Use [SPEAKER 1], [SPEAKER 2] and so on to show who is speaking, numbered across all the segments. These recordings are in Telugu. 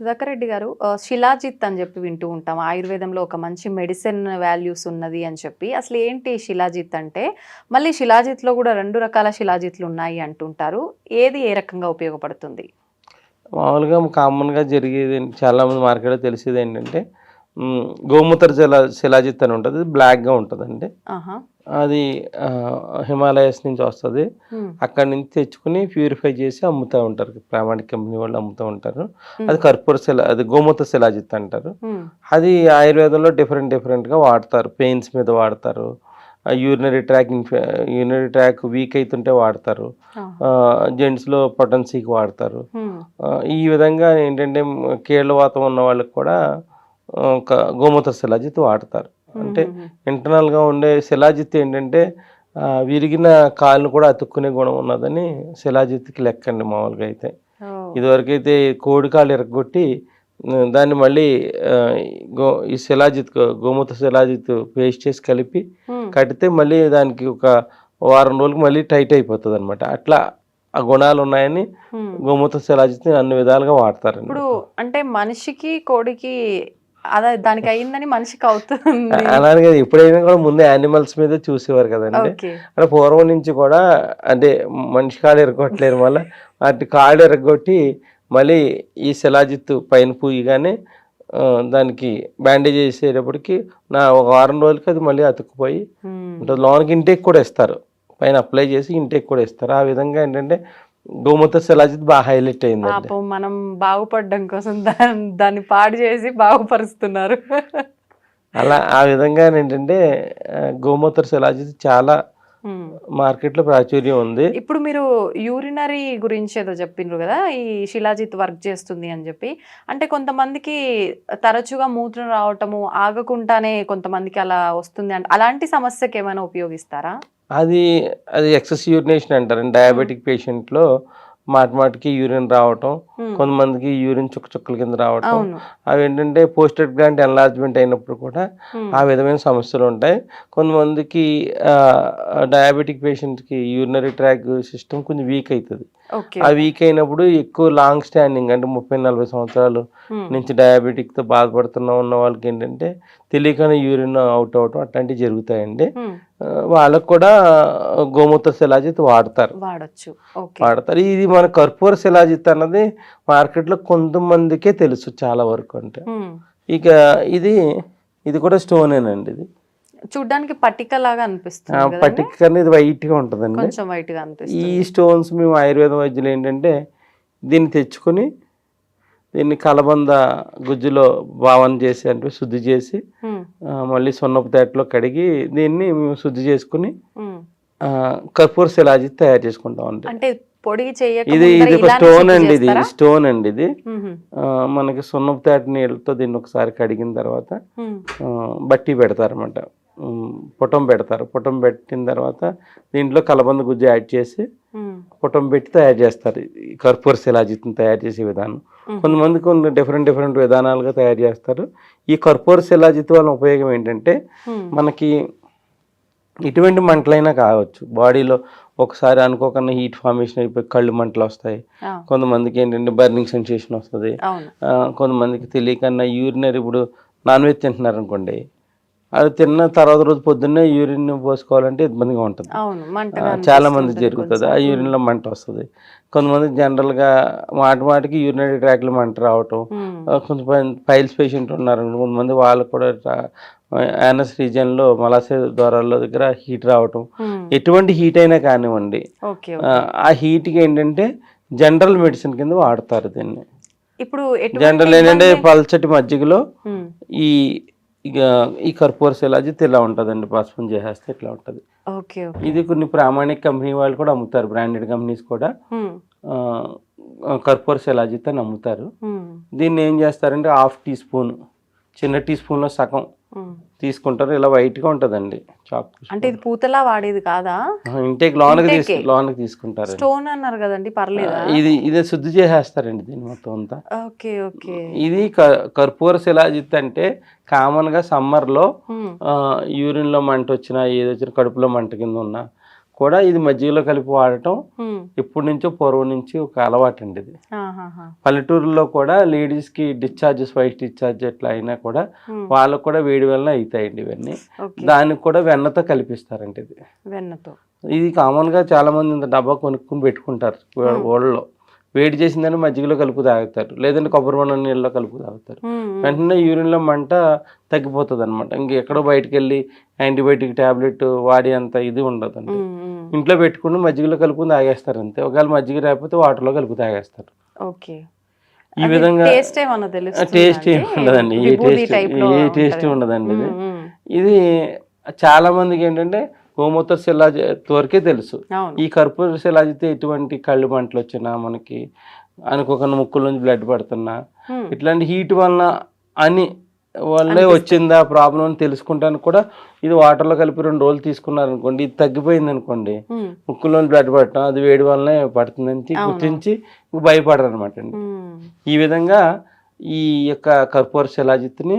[SPEAKER 1] సుధాకర్ రెడ్డి గారు శిలాజిత్ అని చెప్పి వింటూ ఉంటాం. ఆయుర్వేదంలో ఒక మంచి మెడిసిన్ వాల్యూస్ ఉన్నది అని చెప్పి. అసలు ఏంటి శిలాజిత్ అంటే మళ్ళీ శిలాజిత్లో కూడా రెండు రకాల శిలాజిత్లు ఉన్నాయి అంటుంటారు. ఏది ఏ రకంగా ఉపయోగపడుతుంది?
[SPEAKER 2] మామూలుగా కామన్గా జరిగేది ఏంటి- చాలా మంది మార్కెట్లో తెలిసేది ఏంటంటే గోమూత్ర శిలా శిలాజిత్ అని ఉంటుంది. బ్లాక్గా ఉంటుందండి.
[SPEAKER 1] ఆహా.
[SPEAKER 2] అది హిమాలయస్ నుంచి వస్తుంది. అక్కడి నుంచి తెచ్చుకుని ప్యూరిఫై చేసి అమ్ముతూ ఉంటారు. ప్రామాణిక కంపెనీ వాళ్ళు అమ్ముతూ ఉంటారు. అది కర్పూర శిలా అది గోమూత్ర శిలాజిత్ అంటారు. అది ఆయుర్వేదంలో డిఫరెంట్ డిఫరెంట్గా వాడతారు. పెయిన్స్ మీద వాడతారు. యూరినరీ ట్రాక్ ఇన్ఫె యూరినరీ ట్రాక్ వీక్ అవుతుంటే వాడతారు. జెంట్స్లో పొటెన్సీకి వాడతారు. ఈ విధంగా ఏంటంటే మ్, కీళ్ళవాతం ఉన్న వాళ్ళకి కూడా గోమూత్ర శిలాజిత్ వాడతారు. అంటే. ఇంటర్నల్గా ఉండే శిలాజిత్ ఏంటంటే విరిగిన కాలును కూడా అతుక్కునే గుణం ఉన్నదని శిలాజిత్కి లెక్కండి మామూలుగా అయితే. ఇదివరకైతే కోడి కాలు ఎరగొట్టి దాన్ని మళ్ళీ గో ఈ శిలాజిత్ గోమూత్ర శిలాజిత్ పేస్ట్ చేసి కలిపి. కడితే మళ్ళీ దానికి ఒక వారం రోజులకు మళ్ళీ టైట్ అయిపోతుంది అనమాట అట్లా ఆ గుణాలు ఉన్నాయని. గోమూత్ర శిలాజిత్ని అన్ని విధాలుగా వాడతారండి
[SPEAKER 1] ఇప్పుడు అంటే మనిషికి కోడికి అదే దానికి అయిందని మనిషికి అవుతుంది.
[SPEAKER 2] అలానే కదా ఎప్పుడైనా కూడా ముందు యానిమల్స్ మీద చూసేవారు కదండి. అంటే పూర్వం నుంచి కూడా అంటే మనిషి కాడు ఎరగొట్టలేరు వల్ల వాటి కాడు ఎరగొట్టి మళ్ళీ ఈ శిలాజిత్తు పైన పూయగానే దానికి బ్యాండేజ్ చేసేటప్పటికి నా ఒక వారం రోజులకి అది మళ్ళీ అతుక్కుపోయి లోనికి ఇంటేక్ కూడా ఇస్తారు పైన అప్లై చేసి ఇంటేక్ కూడా ఇస్తారు ఆ విధంగా ఏంటంటే గోమూత్ర శిలాజిత్ బాగా హైలైట్ అయిందండి.
[SPEAKER 1] పాపం మనం బాగుపడడం కోసం దాన్ని పాడు చేసి బాగుపరుస్తున్నారు.
[SPEAKER 2] అలా ఆ విధంగా ఏంటంటే గోమూత్ర శిలాజిత్ చాలా
[SPEAKER 1] హ్మ్.
[SPEAKER 2] మార్కెట్లో ప్రాచుర్యం ఉంది.
[SPEAKER 1] ఇప్పుడు మీరు యూరినరీ గురించి ఏదో చెప్పిండ్రు కదా ఈ శిలాజిత్ వర్క్ చేస్తుంది అని చెప్పి. అంటే కొంతమందికి తరచుగా మూత్రం రావటము ఆగకుండానే కొంతమందికి అలా వస్తుంది అంటే. అలాంటి సమస్యకి ఏమైనా ఉపయోగిస్తారా?
[SPEAKER 2] అది అది ఎక్సెస్ యూరినేషన్ అంటారు. డయాబెటిక్ పేషెంట్లో మాటి మాటికి యూరిన్ రావటం. కొంతమందికి యూరిన్ చుక్క చుక్కల కింద రావటం. అవి ఏంటంటే పోస్టెడ్ గ్లాండ్ ఎన్లార్జ్మెంట్ అయినప్పుడు కూడా. ఆ విధమైన సమస్యలు ఉంటాయి. కొంతమందికి డయాబెటిక్ పేషెంట్కి యూరినరీ ట్రాక్ సిస్టమ్ కొంచెం వీక్ అవుతుంది ఆ వీక్ అయినప్పుడు ఎక్కువ లాంగ్ స్టాండింగ్ అంటే ముప్పై నలభై సంవత్సరాలు
[SPEAKER 1] హ్మ్.
[SPEAKER 2] నుంచి డయాబెటిక్తో బాధపడుతున్న ఉన్న వాళ్ళకి ఏంటంటే తెలియకనే యూరిన్ అవుట్ అవటం అట్లాంటివి జరుగుతాయండి. ఆ, వాళ్ళకు కూడా గోమూత్ర శిలాజిత్ వాడతారు.
[SPEAKER 1] వాడచ్చు.
[SPEAKER 2] వాడతారు. ఇది మన కర్పూర శిలాజిత్ అన్నది మార్కెట్లో కొంతమందికే తెలుసు చాలా వరకు అంటే.
[SPEAKER 1] హ్మ్.
[SPEAKER 2] ఇక ఇది ఇది కూడా స్టోనేనండి ఇది.
[SPEAKER 1] చూడ్డానికి పట్టిక లాగా అనిపిస్తుంది కదండి?
[SPEAKER 2] పర్టికులర్ ఇది వైట్గా ఉంటుందండి.
[SPEAKER 1] కొంచెం వైట్గా
[SPEAKER 2] ఈ
[SPEAKER 1] అనిపిస్తుంది
[SPEAKER 2] స్టోన్స్ మేము ఆయుర్వేద వైద్యులు ఏంటంటే దీన్ని తెచ్చుకొని దీన్ని కలబంద గుజ్జులో భావన చేసి అంటే శుద్ధి చేసి మళ్ళీ సున్నపు తేటలో కడిగి దీన్ని మేము శుద్ధి చేసుకుని కర్పూర శిలాజిత్ తయారు చేసుకుంటాం అండి.
[SPEAKER 1] అంటే పొడి
[SPEAKER 2] ఇది ఇది ఒక స్టోన్ అండి ఇది? స్టోన్ అండి ఇది. మనకి సున్నపు తేట నీళ్ళతో దీన్ని ఒకసారి కడిగిన తర్వాత బట్టి పెడతారన్నమాట. పుటం పెడతారు. పుటం పెట్టిన తర్వాత దీంట్లో కలబంద గుజ్జు యాడ్ చేసి. పుటం పెట్టి తయారు చేస్తారు. ఈ కర్పూర శిలాజిత్ని తయారు చేసే విధానం. కొంతమంది కొన్ని డిఫరెంట్ డిఫరెంట్ విధానాలుగా తయారు చేస్తారు. ఈ కర్పూర శిలాజిత్ వల్ల ఉపయోగం ఏంటంటే. మనకి ఎటువంటి మంటలైనా కావచ్చు. బాడీలో ఒకసారి అనుకోకుండా హీట్ ఫార్మేషన్ అయిపోయి కళ్ళు మంటలు వస్తాయి. కొంతమందికి ఏంటంటే బర్నింగ్ సెన్సేషన్ వస్తుంది. కొంతమందికి తెలియకన్నా యూరినరీ ఇప్పుడు నాన్ వెజ్ తింటున్నారు అనుకోండి. అది తిన్న తర్వాత రోజు పొద్దున్నే యూరిన్ పోసుకోవాలంటే ఇబ్బందిగా ఉంటుంది. చాలా మంది జరుగుతుంది ఆ
[SPEAKER 1] కొంచెం.
[SPEAKER 2] యూరిన్లో మంట వస్తుంది. కొంతమంది జనరల్గా మాటి మాటికి యూరినరీ ట్రాక్లో మంట రావటం. కొంతమంది పైల్స్ పేషెంట్ ఉన్నారు. కొంతమంది వాళ్ళకు కూడా యానస్ రీజియన్లో మలాశయ ద్వారాల దగ్గర హీట్ రావటం. ఎటువంటి హీట్ అయినా కానివ్వండి. ఆ, హీట్కి ఏంటంటే జనరల్ మెడిసిన్ కింద వాడతారు దీన్ని.
[SPEAKER 1] ఇప్పుడు
[SPEAKER 2] జనరల్ ఏంటంటే పల్చటి మజ్జిగలో. ఈ ఇక ఈ కర్పూర శిలాజిత్ ఇలా ఉంటుందండి పసుపుని చేసేస్తే ఇట్లా ఉంటుంది ఇది కొన్ని ప్రామాణిక కంపెనీ వాళ్ళు కూడా అమ్ముతారు బ్రాండెడ్ కంపెనీస్ కూడా కర్పూర శిలాజిత్ అని అమ్ముతారు
[SPEAKER 1] మ్మ్.
[SPEAKER 2] దీన్ని ఏం చేస్తారంటే హాఫ్ టీ స్పూన్ చిన్న టీ స్పూన్లో సగం. తీసుకుంటారు. ఇలా white గా ఉంటుందండి. చాక్
[SPEAKER 1] అంటే ఇది పూతలా వాడేది కాదా?
[SPEAKER 2] ఇంటేక్ లోనకి తీసుకు? లోనకి తీసుకుంటారు.
[SPEAKER 1] స్టోన్ అన్నారు కదండి పర్లేదా?
[SPEAKER 2] ఇది ఇది శుద్ధి చేసేస్తారండి దీన్ని మొత్తం అంతా.
[SPEAKER 1] Okay okay.
[SPEAKER 2] ఇది కర్పూర శిలాజిత్ అంటే
[SPEAKER 1] కామన్గా
[SPEAKER 2] సమ్మర్లో. యూరిన్లో మంట వచ్చినా ఏది వచ్చినా కడుపులో మంట కింద ఉన్నా కూడా ఇది మజ్జిగలో కలిపి వాడటం
[SPEAKER 1] ఉమ్.
[SPEAKER 2] ఎప్పటి నుంచో పూర్వం నుంచి ఒక అలవాటు అండి ఇది. పల్లెటూరులో కూడా లేడీస్కి డిశ్చార్జెస్ వైట్ డిశ్చార్జ్ ఎట్లా అయినా కూడా. వాళ్ళకు కూడా వేడి వలన అవుతాయండి ఇవన్నీ. దానికి కూడా వెన్నతో కలిపిస్తారండి ఇది.
[SPEAKER 1] వెన్నతో.
[SPEAKER 2] ఇది కామన్గా చాలా మంది ఇంత డబ్బా కొనుక్కుని పెట్టుకుంటారు ఓళ్ళలో వేడి చేసిందని మజ్జిగలో కలుపు తాగుతారు లేదంటే కొబ్బరి బొండం నీళ్ళలో కలుపు తాగుతారు. వెంటనే యూరిన్లో మంట తగ్గిపోతుంది అనమాట ఇంకెక్కడో బయటకు వెళ్ళి యాంటీబయాటిక్ టాబ్లెట్ వాడి అంత ఇది
[SPEAKER 1] ఉమ్, ఉమ్.
[SPEAKER 2] ఇంట్లో పెట్టుకుని మజ్జిగలో కలుపుకుని తాగేస్తారు అంతే ఒకవేళ మజ్జిగ రాకపోతే వాటర్లో కలుపు తాగేస్తారు
[SPEAKER 1] ఓకే
[SPEAKER 2] ఈ విధంగా
[SPEAKER 1] టేస్ట్ అండి?
[SPEAKER 2] ఉండదండి ఏ టేస్ట్. ఉండదండి. ఇది చాలా మందికి ఏంటంటే గోమూత్ర శిలాజ వరకే తెలుసు. ఈ కర్పూర శిలాజితే ఎటువంటి కళ్ళు మంటలు వచ్చినా మనకి అనుకోకుండా ముక్కుల నుంచి బ్లడ్ పడుతున్నా ఇట్లాంటి హీట్ వలన అని వల్లే వచ్చిందా ప్రాబ్లం అని తెలుసుకుంటానికి కూడా ఇది వాటర్లో కలిపి రెండు రోజులు తీసుకున్నారు అనుకోండి ఇది తగ్గిపోయింది అనుకోండి ముక్కులో బ్లడ్ పడటం అది వేడి వల్లనే పడుతుందని. గుర్తించి భయపడరు అనమాట అండి. ఈ విధంగా ఈ యొక్క కర్పూర శిలాజిత్ని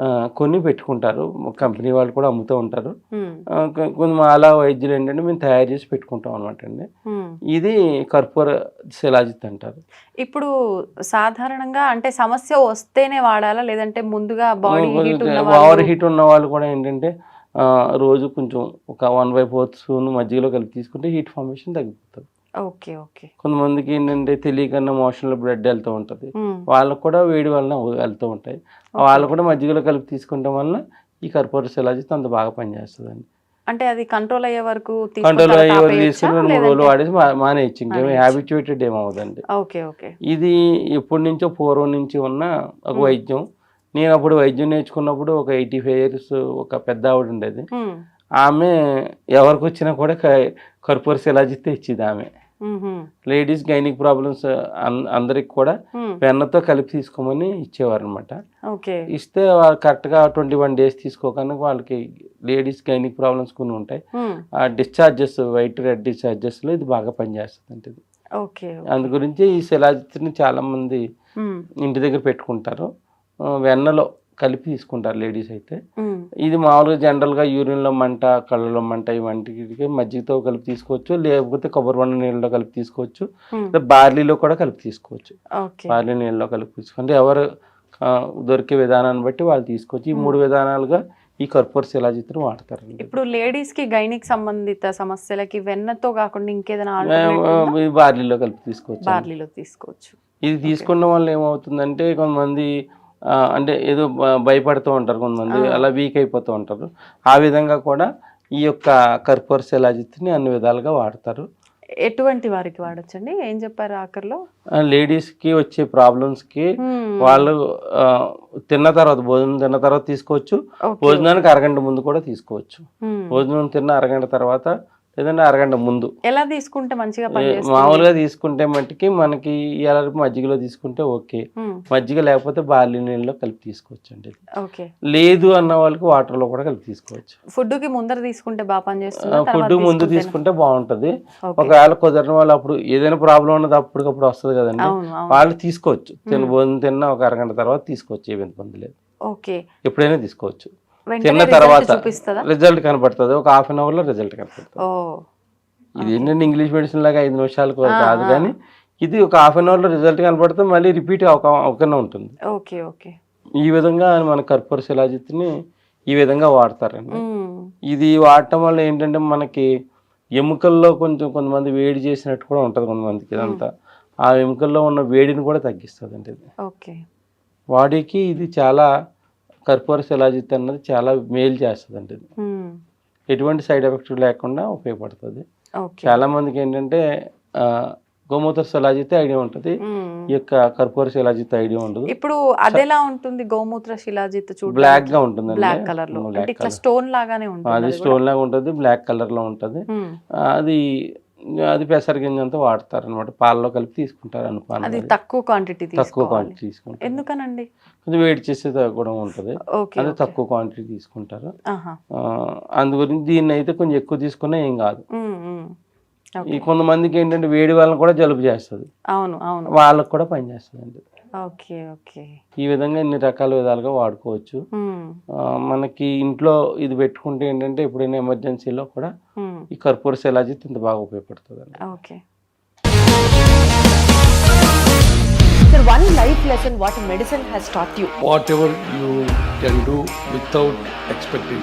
[SPEAKER 2] ఆ, కొని పెట్టుకుంటారు. కంపెనీ వాళ్ళు కూడా అమ్ముతూ ఉంటారు.
[SPEAKER 1] ఉమ్,
[SPEAKER 2] ఆ, కొ- కొంత మాలా వైద్యులు ఏంటంటే మేము తయారు చేసి పెట్టుకుంటాం అనమాట అండి. ఇది కర్పూర శిలాజిత్ అంటారు.
[SPEAKER 1] ఇప్పుడు సాధారణంగా అంటే సమస్య వస్తేనే వాడాలా? లేదంటే ముందుగా బాడీ హీట్ ఉన్న
[SPEAKER 2] ఓవర్ హీట్ ఉన్న వాళ్ళు కూడా ఏంటంటే రోజు కొంచెం ఒక వన్ బై ఫోర్త్ స్పూన్ మజ్జిగలో కలిపి తీసుకుంటే హీట్ ఫార్మేషన్ తగ్గిపోతుంది.
[SPEAKER 1] Okay okay.
[SPEAKER 2] కొంతమందికి ఏంటంటే తెలియకుండా మోషన్లో బ్లడ్ వెళ్తూ ఉంటుంది. వాళ్ళకు కూడా వేడి వలన వెళ్తూ ఉంటాయి. వాళ్ళు కూడా మజ్జిగలో కలిపి తీసుకుంటాం వలన ఈ కర్పూర శిలాజిత్ అంత బాగా పనిచేస్తుందండి.
[SPEAKER 1] అంటే అది కంట్రోల్ అయ్యే వరకు
[SPEAKER 2] కంట్రోల్ అయ్యే వరకు? తీసుకుని మూడు రోజులు వాడేసి మానేయచ్చు. ఇంకేమి
[SPEAKER 1] మానేయచ్చు.
[SPEAKER 2] హ్యాబిచుయేటెడ్ ఏమవుదండి
[SPEAKER 1] ఓకే ఓకే.
[SPEAKER 2] ఇది ఎప్పటి నుంచో పూర్వం నుంచి ఉన్న ఒక వైద్యం. నేను అప్పుడు వైద్యం నేర్చుకున్నప్పుడు ఒక ఎయిటీ ఫైవ్ ఇయర్స్ ఒక పెద్ద ఆవిడ ఉండేది. ఆమె ఎవరికి వచ్చినా కూడా కర్పూర శిలాజిత్తే ఇచ్చేది ఆమె. లేడీస్ గైనిక్ ప్రాబ్లమ్స్ అందరికి కూడా వెన్నతో కలిపి తీసుకోమని ఇచ్చేవారు అనమాట ఇస్తే వాళ్ళు కరెక్ట్గా ట్వంటీ వన్ డేస్ తీసుకోగానే వాళ్ళకి లేడీస్ గైనిక్ ప్రాబ్లమ్స్ కొన్ని ఉంటాయి. ఆ డిశ్చార్జెస్ వైట్ రెడ్ డిశ్చార్జెస్లో ఇది బాగా పనిచేస్తుంది అంటే అందు గురించి ఈ శిలాజిత్ని చాలా మంది ఇంటి దగ్గర పెట్టుకుంటారు. వెన్నలో కలిపి తీసుకుంటారు లేడీస్ అయితే. ఇది మామూలుగా జనరల్గా యూరిన్లో మంట కళ్ళలో మంట ఇవంటికి మజ్జిగతో కలిపి తీసుకోవచ్చు. లేకపోతే కొబ్బరి బండ నీళ్ళలో కలిపి తీసుకోవచ్చు. బార్లీలో కూడా కలిపి తీసుకోవచ్చు. బార్లీ నీళ్ళలో కలిపి తీసుకుంటే ఎవరు దొరికే విధానాన్ని బట్టి వాళ్ళు తీసుకోవచ్చు. ఈ మూడు విధానాలుగా ఈ కర్పూర శిలాజిత్తును వాడతారండి.
[SPEAKER 1] ఇప్పుడు లేడీస్కి గైనిక్ సంబంధిత సమస్యలకి వెన్నతో కాకుండా ఇంకేదైనా
[SPEAKER 2] బార్లీలో కలిపి తీసుకోవచ్చు
[SPEAKER 1] బార్లీలో తీసుకోవచ్చు.
[SPEAKER 2] ఇది తీసుకున్న వల్ల ఏమవుతుందంటే కొంతమంది అంటే ఏదో భయపడుతూ ఉంటారు కొంతమంది. అలా వీక్ అయిపోతూ ఉంటారు. ఆ విధంగా కూడా ఈ యొక్క కర్పూర శిలాజిత్ని అన్ని విధాలుగా వాడతారు.
[SPEAKER 1] ఎటువంటి వారికి వాడొచ్చండి? ఏం చెప్పారు ఆఖరిలో?
[SPEAKER 2] ladies కి వచ్చే
[SPEAKER 1] ప్రాబ్లమ్స్కి
[SPEAKER 2] వాళ్ళు తిన్న తర్వాత భోజనం తిన్న తర్వాత తీసుకోవచ్చు. భోజనానికి అరగంట ముందు కూడా తీసుకోవచ్చు. భోజనం తిన్న అరగంట తర్వాత లేదంటే అరగంట ముందు.
[SPEAKER 1] ఎలా తీసుకుంటే మంచిగా
[SPEAKER 2] మామూలుగా తీసుకుంటే మట్టుకి మనకి ఇలా మజ్జిగలో తీసుకుంటే ఓకే. మజ్జిగ లేకపోతే బార్లీ నీళ్ళలో కలిపి తీసుకోవచ్చు అండి
[SPEAKER 1] ఓకే.
[SPEAKER 2] లేదు అన్న వాళ్ళకి వాటర్లో కూడా కలిపి తీసుకోవచ్చు.
[SPEAKER 1] ఫుడ్కి ముందర తీసుకుంటే బాగా పనిచేస్తుంది
[SPEAKER 2] ఫుడ్ ముందు తీసుకుంటే బాగుంటుంది. ఒకవేళ కుదరని వాళ్ళు అప్పుడు ఏదైనా ప్రాబ్లం ఉన్నది అప్పటికప్పుడు వస్తుంది కదండి. వాళ్ళు తీసుకోవచ్చు. తిన భోజనం తిన్న ఒక అరగంట తర్వాత తీసుకోవచ్చు ఏమి ఇబ్బంది లేదు.
[SPEAKER 1] ఓకే.
[SPEAKER 2] ఎప్పుడైనా తీసుకోవచ్చు. తిన్న తర్వాత రిజల్ట్ కనపడుతుంది. ఒక హాఫ్ అన్ అవర్లో రిజల్ట్ కనపడుతుంది. ఇది ఏంటంటే ఇంగ్లీష్ మెడిసిన్ లాగా ఐదు నిమిషాలకు కాదు. కానీ ఇది ఒక హాఫ్ అన్ అవర్లో రిజల్ట్ కనపడుతుంది. మళ్ళీ రిపీట్ అవకుండా ఉంటుంది.
[SPEAKER 1] Okay okay.
[SPEAKER 2] ఈ విధంగా మన కర్పూర శిలాజిత్ని ఈ విధంగా వాడతారండి. ఇది వాడటం వల్ల ఏంటంటే మనకి ఎముకల్లో కొంచెం కొంతమంది వేడి చేసినట్టు కూడా ఉంటుంది కొంతమందికి ఇదంతా. ఆ ఎముకల్లో ఉన్న వేడిని కూడా తగ్గిస్తుంది అంటే ఇది.
[SPEAKER 1] ఓకే.
[SPEAKER 2] బాడీకి ఇది చాలా కర్పూర శిలాజిత్ అన్నది చాలా మేలు చేస్తుంది అంటే ఇది.
[SPEAKER 1] ఉమ్,
[SPEAKER 2] ఎటువంటి సైడ్ ఎఫెక్ట్ లేకుండా ఉపయోగపడుతుంది. చాలా మందికి ఏంటంటే గోమూత్ర శిలాజిత్ ఐడియా ఉంటుంది. ఈ యొక్క కర్పూర శిలాజిత్ ఐడియా ఉండదు.
[SPEAKER 1] ఇప్పుడు అదెలా ఉంటుంది గోమూత్ర శిలాజిత్ చూడ
[SPEAKER 2] బ్లాక్గా ఉంటుందండి.
[SPEAKER 1] బ్లాక్ కలర్లో ఇట్లా. స్టోన్ లాగానే ఉంటుంది
[SPEAKER 2] అది? స్టోన్ లాగా ఉంటుంది బ్లాక్ కలర్లో ఉంటుంది అది అది పెసర గింజ అంతా వాడతారు అనమాట పాలలో కలిపి తీసుకుంటారు
[SPEAKER 1] అది
[SPEAKER 2] అనుపానం
[SPEAKER 1] తక్కువ క్వాంటిటీ
[SPEAKER 2] తక్కువ క్వాంటిటీ తీసుకుంటారు.
[SPEAKER 1] ఎందుకనండి?
[SPEAKER 2] కొంచెం వేడి చేసే కూడా ఉంటుంది.
[SPEAKER 1] ఓకే
[SPEAKER 2] అది. తక్కువ క్వాంటిటీ తీసుకుంటారు. అందు గురించి దీన్ని అయితే కొంచెం ఎక్కువ తీసుకున్నా ఏం కాదు. ఈ కొంతమందికి ఏంటంటే వేడి వాళ్ళని కూడా జలుబు చేస్తుంది.
[SPEAKER 1] అవును అవును.
[SPEAKER 2] వాళ్ళకు కూడా పనిచేస్తుంది
[SPEAKER 1] ఓకే ఓకే
[SPEAKER 2] ఈ విధంగా ఇన్ని రకాల విధాలుగా వాడుకోవచ్చు మనకి ఇంట్లో ఇది పెట్టుకుంటే ఏంటంటే ఎప్పుడైనా ఎమర్జెన్సీలో కూడా. ఈ కర్పూర శిలాజిత్ ఇంత బాగా ఉపయోగపడుతుంది అండి
[SPEAKER 1] okay
[SPEAKER 3] Sir, one life lesson what medicine has taught you.
[SPEAKER 4] whatever you can do without expecting.